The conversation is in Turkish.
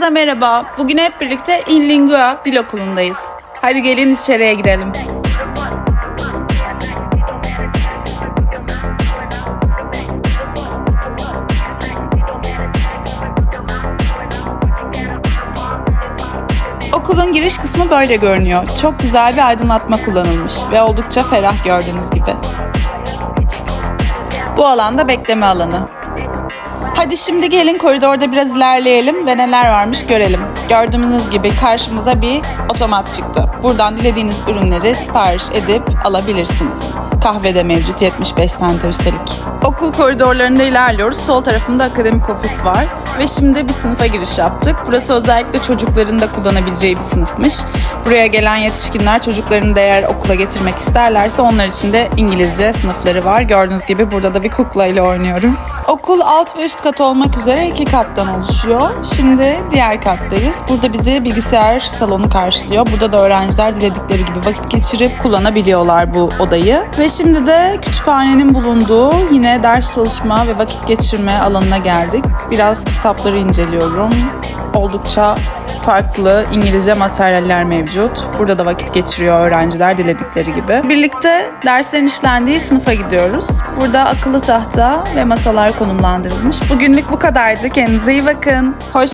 Herkese merhaba. Bugün hep birlikte Inlingua Dil Okulu'ndayız. Hadi gelin içeriye girelim. Okulun giriş kısmı böyle görünüyor. Çok güzel bir aydınlatma kullanılmış ve oldukça ferah gördüğünüz gibi. Bu alanda bekleme alanı. Hadi şimdi gelin koridorda biraz ilerleyelim ve neler varmış görelim. Gördüğünüz gibi karşımıza bir otomat çıktı. Buradan dilediğiniz ürünleri sipariş edip alabilirsiniz. Kahve de mevcut 75 sente üstelik. Okul koridorlarında ilerliyoruz. Sol tarafında akademik ofis var. Ve şimdi bir sınıfa giriş yaptık. Burası özellikle çocukların da kullanabileceği bir sınıfmış. Buraya gelen yetişkinler çocuklarını da eğer okula getirmek isterlerse onlar için de İngilizce sınıfları var. Gördüğünüz gibi burada da bir kukla ile oynuyorum. Okul alt ve üst kat olmak üzere iki kattan oluşuyor. Şimdi diğer kattayız. Burada bizi bilgisayar salonu karşılıyor. Burada da öğrenciler diledikleri gibi vakit geçirip kullanabiliyorlar bu odayı. Ve şimdi de kütüphanenin bulunduğu yine ders çalışma ve vakit geçirme alanına geldik. Biraz kitapları inceliyorum. Oldukça farklı İngilizce materyaller mevcut. Burada da vakit geçiriyor öğrenciler diledikleri gibi. Birlikte derslerin işlendiği sınıfa gidiyoruz. Burada akıllı tahta ve masalar konumlandırılmış. Bugünlük bu kadardı. Kendinize iyi bakın. Hoş